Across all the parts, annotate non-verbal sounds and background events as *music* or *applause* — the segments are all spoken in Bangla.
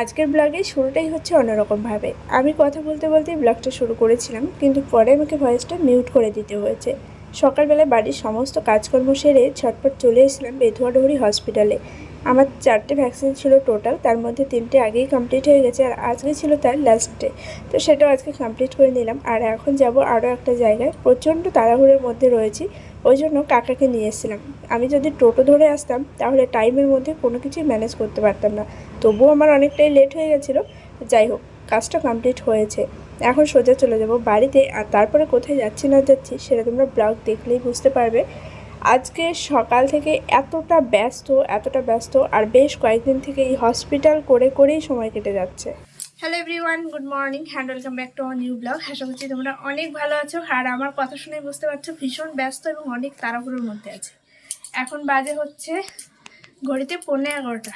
আজকের ব্লগে শুরুটাই হচ্ছে অন্যরকমভাবে। আমি কথা বলতে বলতেই ব্লগটা শুরু করেছিলাম, কিন্তু পরে আমাকে ভয়েসটা মিউট করে দিতে হয়েছে। সকালবেলা বাড়ির সমস্ত কাজকর্ম সেরে ছটপট চলে এসেছিলাম বেথুয়াডহরি হসপিটালে। আমার চারটে ভ্যাকসিন ছিল টোটাল, তার মধ্যে তিনটে আগেই কমপ্লিট হয়ে গেছে, আর আজকে ছিল তার লাস্ট ডে তো সেটাও আজকে কমপ্লিট করে নিলাম, আর এখন যাব আরও একটা জায়গায়। প্রচণ্ড তাড়াহুড়োর মধ্যে রয়েছি, ওই জন্য কাকাকে নিয়ে এসেছিলাম। আমি যদি টোটো ধরে আসতাম, তাহলে টাইমের মধ্যে কোনো কিছুই ম্যানেজ করতে পারতাম না। তবুও আমার অনেকটাই লেট হয়ে গেছিল। যাই হোক, কাজটা কমপ্লিট হয়েছে। এখন সোজা চলে যাব বাড়িতে। আর তারপরে কোথায় যাচ্ছি, না যাচ্ছি, সেটা তোমরা ব্লগ দেখলেই বুঝতে পারবে। আজকে সকাল থেকে এতটা ব্যস্ত এতটা ব্যস্ত, আর বেশ কয়েকদিন থেকে এই হসপিটাল করে করেই সময় কেটে যাচ্ছে। Hello everyone good morning and welcome back to আমার নিউ ব্লগ আশা করছি তোমরা অনেক ভালো আছো। আর আমার কথা শুনে বুঝতে পারছ, ভীষণ ব্যস্ত এবং অনেক তাড়াহুড়োর মধ্যে আছে। এখন বাজে হচ্ছে ঘড়িতে পৌনে এগারোটা।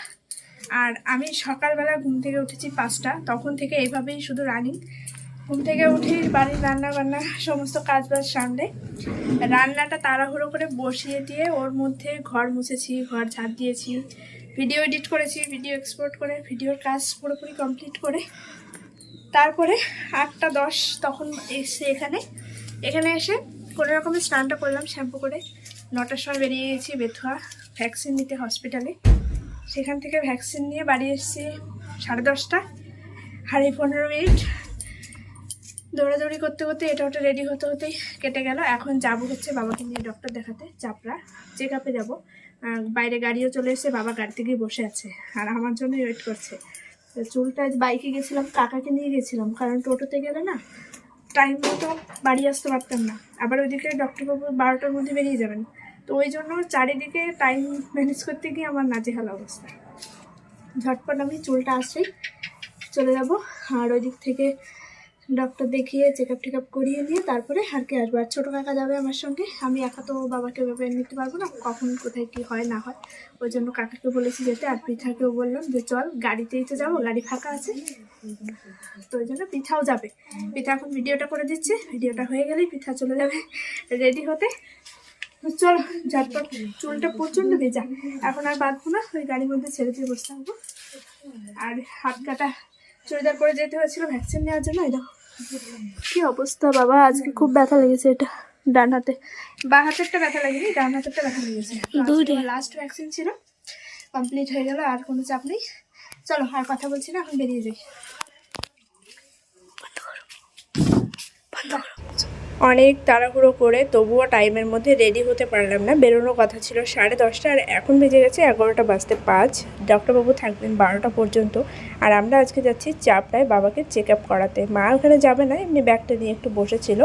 আর আমি সকালবেলা ঘুম থেকে উঠেছি পাঁচটা, তখন থেকে এইভাবেই শুধু রানিং ঘুম থেকে উঠে বাড়ির রান্না বান্না, সমস্ত কাজ বাজ সামলে রান্নাটা তাড়াহুড়ো করে বসিয়ে দিয়ে ওর মধ্যে ঘর মুছেছি, ঘর ঝাড় দিয়েছি ভিডিও এডিট করেছি ভিডিও এক্সপোর্ট করে ভিডিওর কাজ পুরোপুরি কমপ্লিট করে তারপরে আটটা দশ তখন এসে এখানে এখানে এসে কোনো রকমের স্নানটা করলাম, শ্যাম্পু করে, নটার সময় বেরিয়ে গেছি বেথুয়া ভ্যাকসিন নিতে হসপিটালে সেখান থেকে ভ্যাকসিন নিয়ে বাড়ি এসেছি সাড়ে দশটা সাড়ে পনেরো মিনিট। দৌড়াদৌড়ি করতে করতে এটা ওটা রেডি হতে হতেই কেটে গেল। এখন যাব হচ্ছে বাবাকে নিয়ে ডক্টর দেখাতে, চাপড়া চেক আপে যাব। বাইরে গাড়িও চলে এসেছে, বাবা গাড়িতে গিয়ে বসে আছে। আর আমার জন্যই ওয়েট করছে। চুলটা বাইকে গেছিলাম, কাকাকে নিয়ে গেছিলাম, কারণ টোটোতে গেলে না টাইম মতো বাড়ি আসতে পারতাম না। আবার ওইদিকে ডক্টরবাবু বারোটার মধ্যে বেরিয়ে যাবেন। তো ওই জন্য চারিদিকে টাইম ম্যানেজ করতে গিয়ে আমার নাজেহাল অবস্থা। ঝটপট আমি চুলটা আসেই চলে যাব আর ওই দিক থেকে ডক্টর দেখিয়ে চেক আপ টেক আপ করিয়ে নিয়ে তারপরে আর কি আসব। আর ছোটো কাকা যাবে আমার সঙ্গে, আমি একা তো বাবাকে ভেবে নিতে পারব না, কখন কোথায় কি হয় না হয়। ওই জন্য কাকাকে বলেছি যেতে আর পৃথাকেও বললাম যে, চল গাড়িতেই তো যাব, গাড়ি ফাঁকা আছে। তো ওই জন্য পিঠাও যাবে। পিঠা এখন ভিডিওটা করে দিচ্ছে ভিডিওটা হয়ে গেলেই পিঠা চলে যাবে। রেডি হতে। চলো ঝটপট চুলটা প্রচণ্ড ভেজা। এখন আর বাঁধবো না ওই গাড়ির মধ্যে ছেড়ে দিয়ে বসে থাকব। আর হাত কাটা চুড়িদার পরে যেতে হয়েছিল ভ্যাকসিন নেওয়ার জন্য এই দেখো। কি অবস্থা বাবা আজকে খুব ব্যথা লেগেছে এটা ডান হাতে। বা হাতেরটা ব্যথা লাগেনি ডান হাতেরটা ব্যথা লেগেছে। লাস্ট ভ্যাকসিন ছিল কমপ্লিট হয়ে গেল আর কোনো চাপ নেই। চলো আর কথা বলছি না এখন বেরিয়ে যাই। অনেক তাড়াহুড়ো করে তবুও টাইমের মধ্যে রেডি হতে পারলাম না। বেরোনোর কথা ছিল সাড়ে দশটা আর এখন বেজে গেছে এগারোটা বাজতে পাঁচ। ডক্টরবাবু থাকবেন বারোটা পর্যন্ত। আর আমরা আজকে যাচ্ছি চাপড়ায় বাবাকে চেক আপ করাতে। মা ওখানে যাবে না, এমনি ব্যাগটা নিয়ে একটু বসেছিল।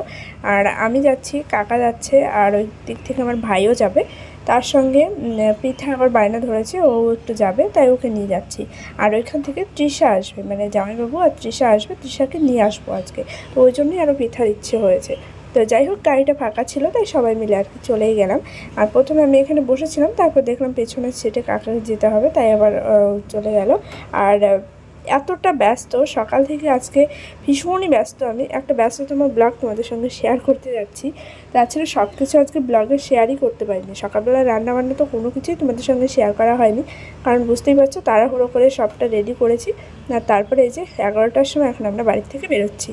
আর আমি যাচ্ছি, কাকা যাচ্ছে, আর ওই দিক থেকে আমার ভাইও যাবে। তার সঙ্গে পৃথা আবার বায়না ধরেছে, ও একটু যাবে, তাই ওকে নিয়ে যাচ্ছি। আর ওইখান থেকে তৃষা আসবে মানে জামাইবাবু আর তৃষা আসবে, তৃষাকে নিয়ে আসব আজকে। তো ওই জন্যই আরও পৃথার ইচ্ছে হয়েছে। তো যাই হোক, গাড়িটা ফাঁকা ছিল, তাই সবাই মিলে আর কি চলেই গেলাম। আর প্রথমে আমি এখানে বসেছিলাম, তারপর দেখলাম পেছনের সিটে কাকাকে যেতে হবে, তাই আবার চলে গেল। আর এতটা ব্যস্ত, সকাল থেকে আজকে ভীষণই ব্যস্ত আমি। একটা ব্যস্ততম ব্লগ তোমাদের সঙ্গে শেয়ার করতে যাচ্ছি। তাছাড়া সব কিছু আজকে ব্লগে শেয়ারই করতে পারিনি। সকালবেলা রান্নাবান্না তো কোনো কিছুই তোমাদের সঙ্গে শেয়ার করা হয়নি। কারণ বুঝতেই পারছ, তাড়াহুড়ো করে সবটা রেডি করেছি। আর তারপরে এই যে এগারোটার সময় এখন আমরা বাড়ি থেকে বেরোচ্ছি।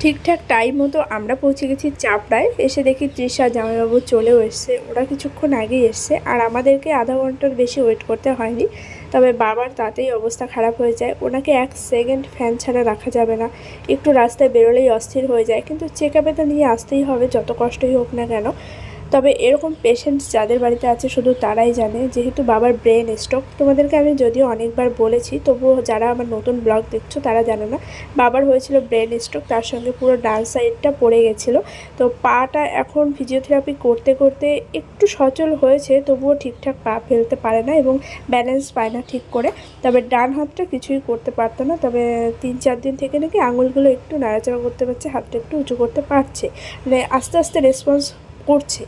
ঠিকঠাক টাইম মতো আমরা পৌঁছে গেছি চাপড়ায়। এসে দেখি তৃষা জামাইবাবু চলেও এসছে। ওরা কিছুক্ষণ আগেই এসছে। আর আমাদেরকে আধা ঘণ্টার বেশি ওয়েট করতে হয়নি। তবে বাবার তাতেই অবস্থা খারাপ হয়ে যায়। ওনাকে এক সেকেন্ড ফ্যান ছাড়া রাখা যাবে না। একটু রাস্তায় বেরোলেই অস্থির হয়ে যায়। কিন্তু চেক আপে তো নিয়ে আসতেই হবে, যত কষ্টই হোক না কেন। তবে এরকম পেশেন্টস যাদের বাড়িতে আছে শুধু তারাই জানে। যেহেতু বাবার ব্রেন স্ট্রোক তোমাদেরকে আমি যদিও অনেকবার বলেছি, তবুও যারা আমার নতুন ব্লগ দেখছ তারা জানে না, বাবার হয়েছিল ব্রেন স্ট্রোক তার সঙ্গে পুরো ডান সাইডটা পড়ে গেছিল। তো পাটা এখন ফিজিওথেরাপি করতে করতে একটু সচল হয়েছে, তবুও ঠিকঠাক পা ফেলতে পারে না এবং ব্যালেন্স পায় না ঠিক করে। তবে ডান হাতটা কিছুই করতে পারতো না, তবে তিন, চার দিন থেকে নাকি আঙুলগুলো একটু নাড়াচাড়া করতে পারছে, হাতটা একটু উঁচু করতে পারছে। মানে আস্তে আস্তে রেসপন্স করছে।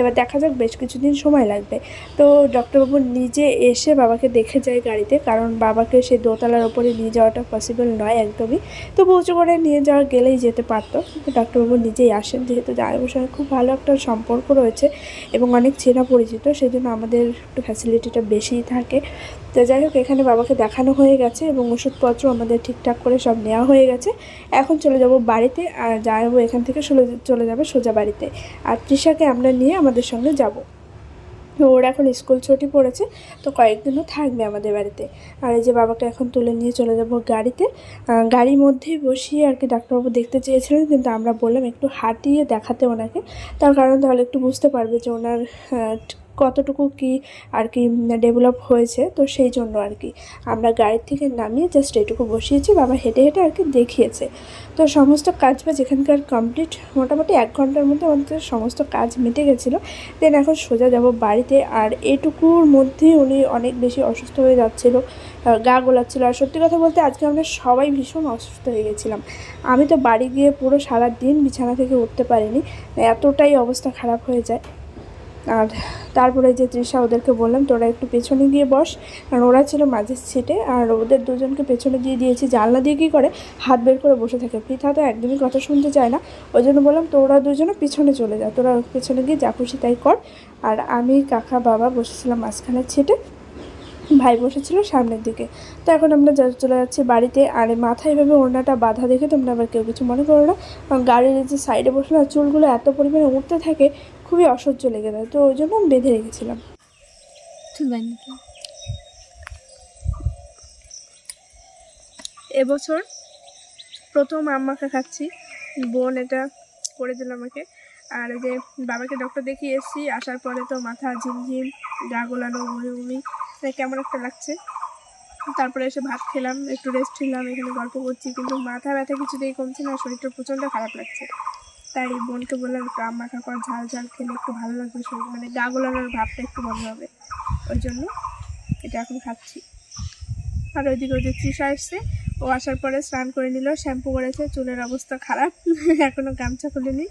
এবার দেখা যাক বেশ কিছুদিন সময় লাগবে। তো ডক্টরবাবু নিজে এসে বাবাকে দেখে যায় গাড়িতে, কারণ বাবাকে সেই দোতলার ওপরে নিয়ে যাওয়াটা পসিবল নয় একদমই। তো উঁচু করে নিয়ে যাওয়া গেলেই যেতে পারতো। কিন্তু ডাক্তারবাবু নিজেই আসেন, যেহেতু জামাইবাবুর সঙ্গে খুব ভালো একটা সম্পর্ক রয়েছে এবং অনেক চেনা পরিচিত সেই জন্য আমাদের একটু ফ্যাসিলিটিটা বেশিই থাকে। তো যাই হোক, এখানে বাবাকে দেখানো হয়ে গেছে এবং ওষুধপত্র আমাদের ঠিকঠাক করে সব নেওয়া হয়ে গেছে। এখন চলে যাব বাড়িতে, আর জামাইবাবু এখান থেকে চলে চলে যাবে সোজা বাড়িতে। আর তৃষাকে আমরা নিয়ে আমাদের সঙ্গে যাব। ওর এখন স্কুল ছুটি পড়েছে, তো কয়েকদিনও থাকবে আমাদের বাড়িতে। আর এই যে বাবাকে এখন তুলে নিয়ে চলে যাব গাড়িতে। গাড়ির মধ্যেই বসিয়ে আর কি ডাক্তারবাবু দেখতে চেয়েছিলেন, কিন্তু আমরা বললাম একটু হাঁটিয়ে দেখাতে ওনাকে। তার কারণ তাহলে একটু বুঝতে পারবে যে ওনার কতটুকু কি আর কি ডেভেলপ হয়েছে, তো সেই জন্য আর কি। আমরা গাড়ির থেকে নামিয়ে জাস্ট এটুকু বসিয়েছি, বাবা হেঁটে হেঁটে আর কি দেখিয়েছে। তো সমস্ত কাজ বা যেখানকার কমপ্লিট মোটামুটি এক ঘণ্টার মধ্যে আমাদের সমস্ত কাজ মিটে গেছিল। দেন এখন সোজা যাব বাড়িতে আর এটুকুর মধ্যে উনি অনেক বেশি অসুস্থ হয়ে যাচ্ছিল গা গোলাচ্ছিলো। আর সত্যি কথা বলতে আজকে আমরা সবাই ভীষণ অসুস্থ হয়ে গেছিলাম। আমি তো বাড়ি গিয়ে পুরো সারা দিন বিছানা থেকে উঠতে পারিনি, এতটাই অবস্থা খারাপ হয়ে যায়। আর তারপরে যে তৃষা ওদেরকে বললাম, তোরা একটু পেছনে গিয়ে বস। কারণ ওরা ছিল মাঝের সিটে আর ওদের দুজনকে পেছনে দিয়ে দিয়েছি। জানলা দিয়ে কী করে? হাত বের করে বসে থাকে। পৃথা তো একদমই কথা শুনতে চায় না। ওই জন্য বললাম, তোরা দুজনে পিছনে চলে যা। তোরা পেছনে গিয়ে যা খুশি তাই কর। আর আমি কাকা বাবা বসেছিলাম মাঝখানের সিটে ভাই বসেছিল সামনের দিকে। তো এখন আমরা চলে যাচ্ছি বাড়িতে। আর মাথায় এভাবে ওড়নাটা বাধা দেখে তোমরা আবার কেউ কিছু মনে করো না। গাড়ির যে সাইডে বসলে না, চুলগুলো এত পরিমাণে উঠতে থাকে খুবই অসহ্য লেগে যায়, তো ওই জন্য আমি বেঁধে রেখেছিলাম। এবছর প্রথম আম মাখা খাচ্ছি, বোন এটা করে দিল আমাকে। আর যে বাবাকে ডক্টর দেখিয়ে এসেছি, আসার পরে তো মাথা ঝিমঝিম, গা গোলানো, বমি বমি মানে কেমন একটা লাগছে। তারপরে এসে ভাত খেলাম, একটু রেস্ট নিলাম, এখানে গল্প করছি, কিন্তু মাথা ব্যথা কিছুতেই কমছে না, শরীরটা প্রচণ্ড খারাপ লাগছে। তাই বোনকে বললাম, একটু আম মাখা ঝাল ঝাল খেলে একটু ভালো লাগবে শরীর। মানে গা গোলানোর ভাবটা একটু ভালো হবে। ওই জন্য এটা এখন খাচ্ছি। আর ওইদিকে ওই যে তৃষা এসছে, ও আসার পরে স্নান করে নিল, শ্যাম্পু করেছে, চুলের অবস্থা খারাপ *laughs* এখনও গামছা খুলেনি।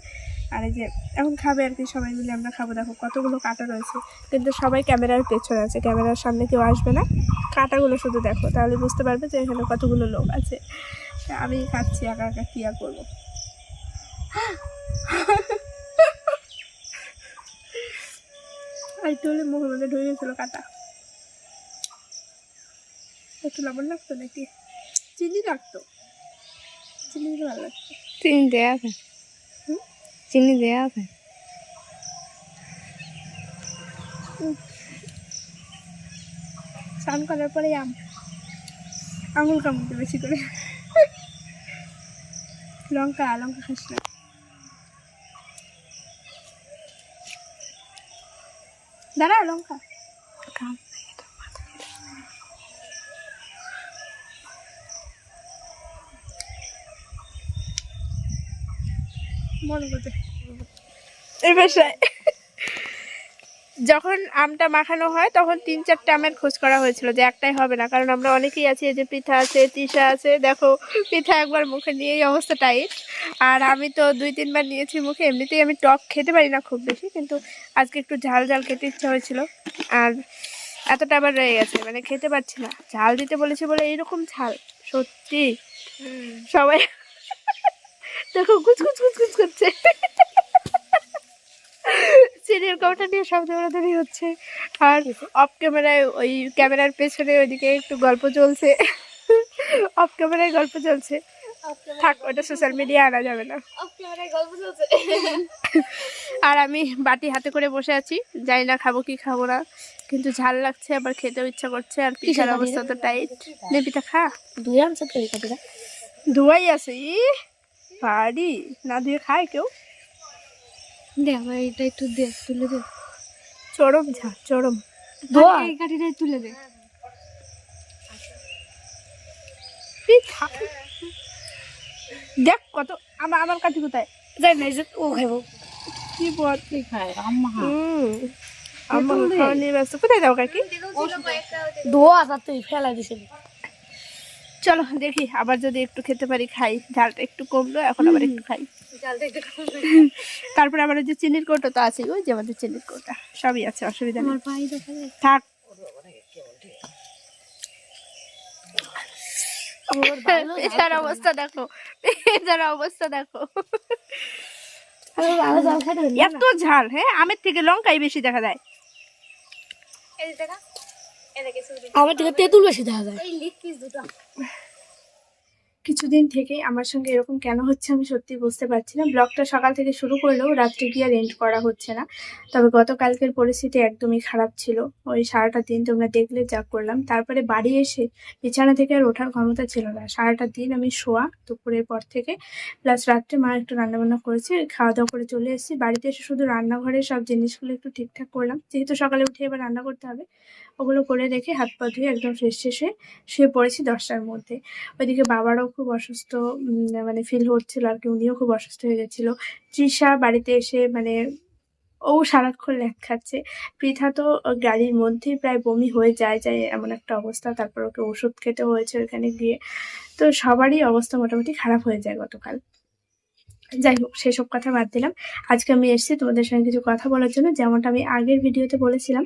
আর এই যে এখন খাবে আর কি, সবাই মিলে আমরা খাব। দেখো কতগুলো কাটা রয়েছে। কিন্তু সবাই ক্যামেরার পেছনে আছে, ক্যামেরার সামনে কেউ আসবে না। কাটাগুলো শুধু দেখো, তাহলে বুঝতে পারবে যে এখানে কতগুলো লোক আছে। আমি খাচ্ছি, একা একা কী আর করব? একটু হলে মুখের মধ্যে ঢুকে গেছিল কাটা। একটু লবণ লাগতো নাকি? চিনি লাগতো। চিনি ভালো লাগতো। চিনি দেয়া আছে। চিনি দেয়া আছে। স্নান করার পরে আম। আঙুল কামড়তে বেশি করে। লঙ্কা লঙ্কা খাস না। দাঁড়া লঙ্কা। মনে করতে এই বাসায়। যখন আমটা মাখানো হয় তখন তিন চারটে আমের খোঁজ করা হয়েছিল যে একটাই হবে না। কারণ আমরা অনেকেই আছি যে পিঠা আছে তিসা আছে। দেখো পিঠা একবার মুখে নিয়েই অবস্থা টাইট আর আমি তো দুই তিনবার নিয়েছি মুখে এমনিতেই আমি টক খেতে পারি না খুব বেশি কিন্তু আজকে একটু ঝাল ঝাল খেতে ইচ্ছা হয়েছিল। আর এতটা আবার রয়ে গেছে মানে খেতে পারছি না। ঝাল দিতে বলেছি বলে এইরকম ঝাল সত্যি। সবাই দেখো গুছ গুছ করছে। সিরিয়াল কাউটা নিয়ে সব দৌড়াদৌড়ি হচ্ছে। আর অফ ক্যামেরায় ওই ক্যামেরার পেছনে ওইদিকে একটু গল্প চলছে। অফ ক্যামেরায় গল্প চলছে। থাক ওটা সোশ্যাল মিডিয়া আনা যাবে না। আর আমি বাটি হাতে করে বসে আছি। জানি না খাব কি খাব না। কিন্তু ঝাল লাগছে আবার খেতেও ইচ্ছা করছে আর পিঠার অবস্থা তো টাইট নে পিঠা খা। দুই আনছে ধোয়াই আছে ই। পারি। না ধুয়ে খায় কেউ? দে আমার এটা একটু দে তুলে দে চরম ঝাল চরম। এই তুলে দে। দেখ কত আমার আমার কাঠি কোথায়? যাই না এই যে ও খাইবো। কি খায়? আম্মা। হুম। আমার খাওয়া নিয়ে ব্যস্ত। কোথায় যাও কাকি? ধোয়া তুই ফেলা দিছিস চলো দেখি আবার যদি একটু খেতে পারি খাই। ঝালটা একটু কমলো এখন আবার একটু খাই। তারপরে আবার ওই যে চিনির কৌটো তো আছে ওই যে আমাদের চিনির কৌটা সবই আছে অসুবিধা নেই। আমার পাই দেখা যায়। থাক। এটার অবস্থা দেখো এটার অবস্থা দেখো। এত ঝাল হ্যাঁ আমের থেকে লঙ্কাই বেশি দেখা যায়। আমার থেকে তেঁতুল বেশি দেখা যায়। কিছুদিন থেকে আমার সঙ্গে এরকম কেন হচ্ছে আমি সত্যি বুঝতে পারছি না। ব্লগটা সকাল থেকে শুরু করলেও রাত্রে গিয়ে এন্ড করা হচ্ছে না। তবে গতকালকের পরিস্থিতি একদমই খারাপ ছিল। ওই সারাটা দিন তোমরা দেখলে যা করলাম। তারপরে বাড়ি এসে বিছানা থেকে আর ওঠার ক্ষমতা ছিল না। সারাটা দিন আমি শোয়া দুপুরের পর থেকে প্লাস রাত্রে মা একটু রান্নাবান্না করেছে খাওয়া দাওয়া করে চলে এসেছি। বাড়িতে এসে শুধু রান্নাঘরের সব জিনিসগুলো একটু ঠিকঠাক করলাম। যেহেতু সকালে উঠে এবার রান্না করতে হবে, ওগুলো করে রেখে হাত পা ধুয়ে একদম ফ্রেশ শেষে শুয়ে পড়েছি দশটার মধ্যে। ওইদিকে বাবারও খুব অসুস্থ মানে ফিল হচ্ছিল আর কি। উনিও খুব অসুস্থ হয়ে গেছিল। তৃষা বাড়িতে এসে মানে ও সারাক্ষণ ল্যাক খাচ্ছে। পৃথা তো গাড়ির মধ্যেই প্রায় বমি হয়ে যায় যায় এমন একটা অবস্থা। তারপর ওকে ওষুধ খেতে হয়েছে ওখানে গিয়ে। তো সবারই অবস্থা মোটামুটি খারাপ হয়ে যায় গতকাল। যাই হোক, সেসব কথা বাদ দিলাম। আজকে আমি এসেছি তোমাদের সঙ্গে কিছু কথা বলার জন্য। যেমনটা আমি আগের ভিডিওতে বলেছিলাম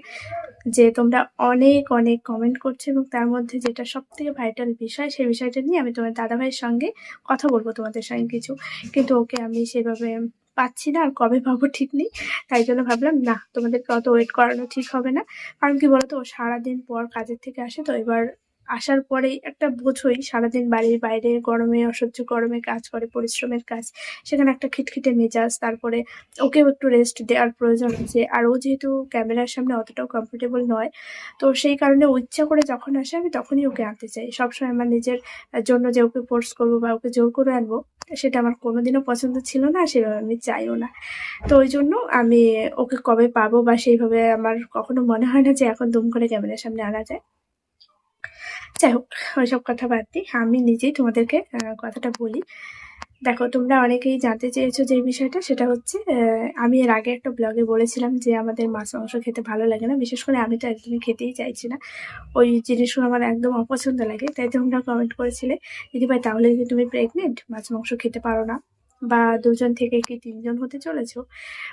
যে তোমরা অনেক অনেক কমেন্ট করছ এবং তার মধ্যে যেটা সব থেকে ভাইটাল বিষয় সেই বিষয়টা নিয়ে আমি তোমার দাদাভাইয়ের সঙ্গে কথা বলব তোমাদের সঙ্গে কিছু। কিন্তু ওকে আমি সেভাবে পাচ্ছি না আর কবে পাবো ঠিক নেই। তাই জন্য ভাবলাম, না, তোমাদেরকে অত ওয়েট করানো ঠিক হবে না। কারণ কি বলতো, ও সারাদিন পর কাজের থেকে আসে তো, এবার আসার পরেই একটা বোঝোই সারাদিন বাড়ির বাইরে গরমে, অসহ্য গরমে কাজ করে, পরিশ্রমের কাজ, সেখানে একটা খিটখিটে মেজাজ, তারপরে ওকেও একটু রেস্ট দেওয়ার প্রয়োজন আছে আর ও যেহেতু ক্যামেরার সামনে অতটাও কমফোর্টেবল নয়, তো সেই কারণে ও ইচ্ছা করে যখন আসে আমি তখনই ওকে আনতে চাই। সবসময় আমার নিজের জন্য যে ওকে ফোর্স করব বা ওকে জোর করে আনব, সেটা আমার কোনোদিনও পছন্দ ছিল না, সেভাবে আমি চাইও না। তো ওই জন্য আমি ওকে কবে পাবো বা সেইভাবে আমার কখনো মনে হয় না যে এখন দুম করে ক্যামেরার সামনে আনা যায়। যাই হোক, ওইসব কথা বাদ দিই আমি নিজেই তোমাদেরকে কথাটা বলি। দেখো, তোমরা অনেকেই জানতে চেয়েছো যে বিষয়টা, সেটা হচ্ছে আমি এর আগে একটা ব্লগে বলেছিলাম যে আমাদের মাছ, মাংস খেতে ভালো লাগে না। বিশেষ করে আমি তো একদমই খেতেই চাইছি না। ওই জিনিসগুলো আমার একদম অপছন্দ লাগে। তাই তোমরা কমেন্ট করেছিলে দিদি ভাই তাহলে কি তুমি প্রেগনেন্ট মাছ, মাংস খেতে পারো না। বা দুজন থেকে কি তিনজন হতে চলেছ?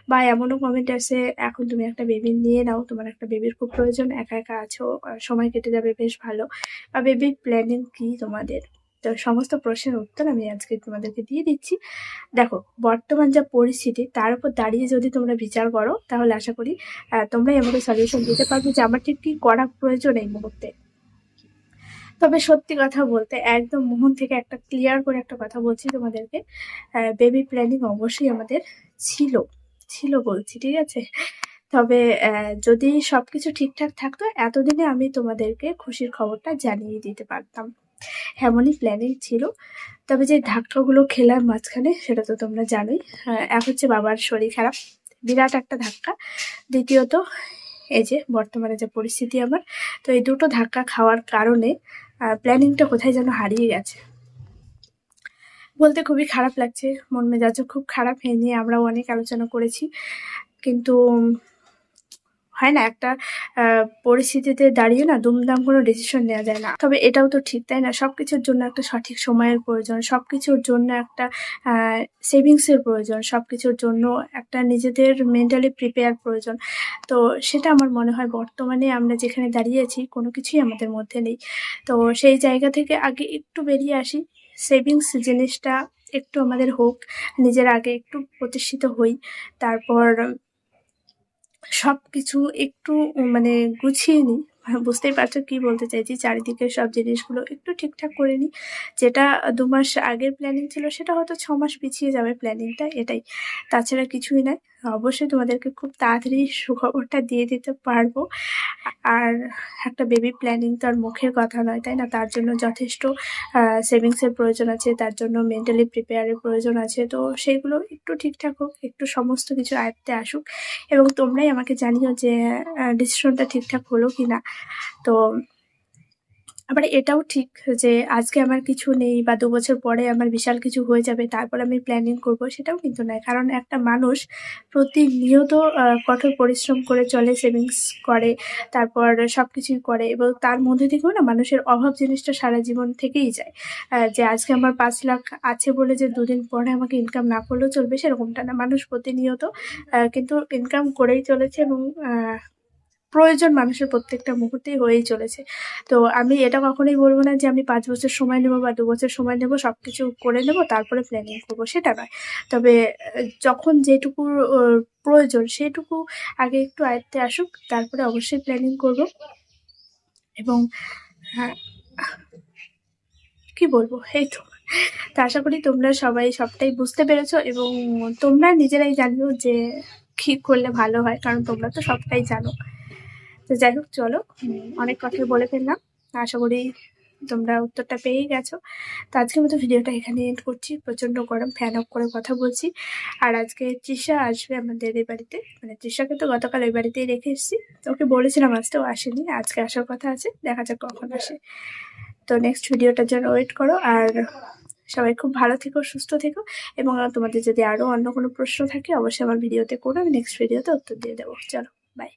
বা এমনও কমেন্ট আসে, এখন তুমি একটা বেবি নিয়ে নাও, তোমার একটা বেবির খুব প্রয়োজন, একা একা আছো সময় কেটে যাবে, বেশ ভালো। বা বেবির প্ল্যানিং কি তোমাদের? তো সমস্ত প্রশ্নের উত্তর আমি আজকে তোমাদেরকে দিয়ে দিচ্ছি। দেখো, বর্তমান যা পরিস্থিতি, তার উপর দাঁড়িয়ে যদি তোমরা বিচার করো, তাহলে আশা করি তোমরাই আমাকে সলিউশন দিতে পারবে যে আমার ঠিক কী করা প্রয়োজন এই মুহূর্তে। তবে সত্যি কথা বলতে একদম মন থেকে একটা ক্লিয়ার করে একটা কথা বলছি তোমাদেরকে। বেবি প্ল্যানিং অবশ্যই আমাদের ছিল ছিল বলছি ঠিক আছে? তবে যদি সব কিছু ঠিকঠাক থাকতো এতদিনে আমি তোমাদেরকে খুশির খবরটা জানিয়ে দিতে পারতাম। এমনই প্ল্যানিং ছিল। তবে যে ধাক্কাগুলো খেলাম মাঝখানে সেটা তো তোমরা জানোই। আহ, এক হচ্ছে বাবার শরীর খারাপ বিরাট একটা ধাক্কা। দ্বিতীয়ত এই যে বর্তমানে যে পরিস্থিতি আমার তো এই দুটো ধাক্কা খাওয়ার কারণে প্ল্যানিংটা কোথায় যেন হারিয়ে গেছে। বলতে খুবই খারাপ লাগছে, মন মেজাজও খুব খারাপ হয়ে নিয়ে আমরাও অনেক আলোচনা করেছি। কিন্তু হয় না? একটা পরিস্থিতিতে দাঁড়িয়ে না দুমদাম কোনো ডিসিশন নেওয়া যায় না। তবে এটাও তো ঠিক, তাই না? সব কিছুর জন্য একটা সঠিক সময়ের প্রয়োজন সব কিছুর জন্য একটা সেভিংসের প্রয়োজন সব কিছুর জন্য একটা নিজেদের মেন্টালি প্রিপেয়ার প্রয়োজন। তো সেটা আমার মনে হয় বর্তমানে আমরা যেখানে দাঁড়িয়ে আছি কোনো কিছুই আমাদের মধ্যে নেই। তো সেই জায়গা থেকে আগে একটু বেরিয়ে আসি। সেভিংস জিনিসটা একটু আমাদের হোক, নিজের আগে একটু প্রতিষ্ঠিত হই। তারপর সব কিছু একটু মানে গুছিয়ে নিই। বুঝতেই পারছ কি বলতে চাইছি? চারিদিকে সব জিনিসগুলো একটু ঠিকঠাক করে নিই। যেটা দু মাস আগের প্ল্যানিং ছিল, সেটা হয়তো ছ মাস পিছিয়ে যাবে প্ল্যানিংটা এটাই। তাছাড়া কিছুই নয় অবশ্যই তোমাদেরকে খুব তাড়াতাড়ি সুখবরটা দিয়ে দিতে পারব। আর একটা বেবি প্ল্যানিং তো আর মুখের কথা নয়, তাই না? তার জন্য যথেষ্ট সেভিংসের প্রয়োজন আছে, তার জন্য মেন্টালি প্রিপেয়ারের প্রয়োজন আছে। তো সেইগুলো একটু ঠিকঠাক হোক, একটু সমস্ত কিছু আয়ত্তে আসুক এবং তোমরাই আমাকে জানিও যে ডিসিশনটা ঠিকঠাক হলো কি না তো আবার এটাও ঠিক যে আজকে আমার কিছু নেই বা দু বছর পরে আমার বিশাল কিছু হয়ে যাবে, তারপর আমি প্ল্যানিং করব, সেটাও কিন্তু নয়। কারণ একটা মানুষ প্রতিনিয়ত কঠোর পরিশ্রম করে চলে সেভিংস করে, তারপর সব কিছুই করে এবং তার মধ্যে থেকেও না মানুষের অভাব জিনিসটা সারা জীবন থেকেই যায়। যে আজকে আমার পাঁচ লাখ আছে বলে যে দুদিন পরে আমাকে ইনকাম না করলেও চলবে, সেরকমটা না। মানুষ প্রতিনিয়ত কিন্তু ইনকাম করেই চলেছে এবং প্রয়োজন মানুষের প্রত্যেকটা মুহূর্তেই হয়েই চলেছে। তো আমি এটা কখনোই বলব না যে আমি পাঁচ বছর সময় নেব বা দু বছর সময় নেব সব কিছু করে নেব, তারপরে প্ল্যানিং করব, সেটা নয়। তবে যখন যেটুকু প্রয়োজন সেটুকু আগে একটু আয়ত্তে আসুক, তারপরে অবশ্যই প্ল্যানিং করব। এবং হ্যাঁ কি বলব? এই তো। তা আশা করি তোমরা সবাই সবটাই বুঝতে পেরেছ এবং তোমরা নিজেরাই জানিও যে কি করলে ভালো হয়, কারণ তোমরা তো সবটাই জানো। তো যাই হোক চলো। অনেক কথাই বলে ফেললাম। আশা করি তোমরা উত্তরটা পেয়েই গেছো। তো আজকের মতো ভিডিওটা এখানে এন্ড করছি। প্রচণ্ড গরম ফ্যান অফ করে কথা বলছি। আর আজকে তৃষা আসবে আমাদের এই বাড়িতে। মানে তৃষাকে তো গতকাল এই বাড়িতেই রেখে এসেছি। ওকে বলেছিলাম আসতে ও আসেনি। আজকে আসার কথা আছে। দেখা যাক কখন আসে। তো নেক্সট ভিডিওটার জন্য ওয়েট করো। আর সবাই খুব ভালো থেকো সুস্থ থেকো। এবং তোমাদের যদি আরও অন্য কোনো প্রশ্ন থাকে অবশ্যই আমার ভিডিওতে করো। আমি নেক্সট ভিডিওতে উত্তর দিয়ে দেবো। চলো বাই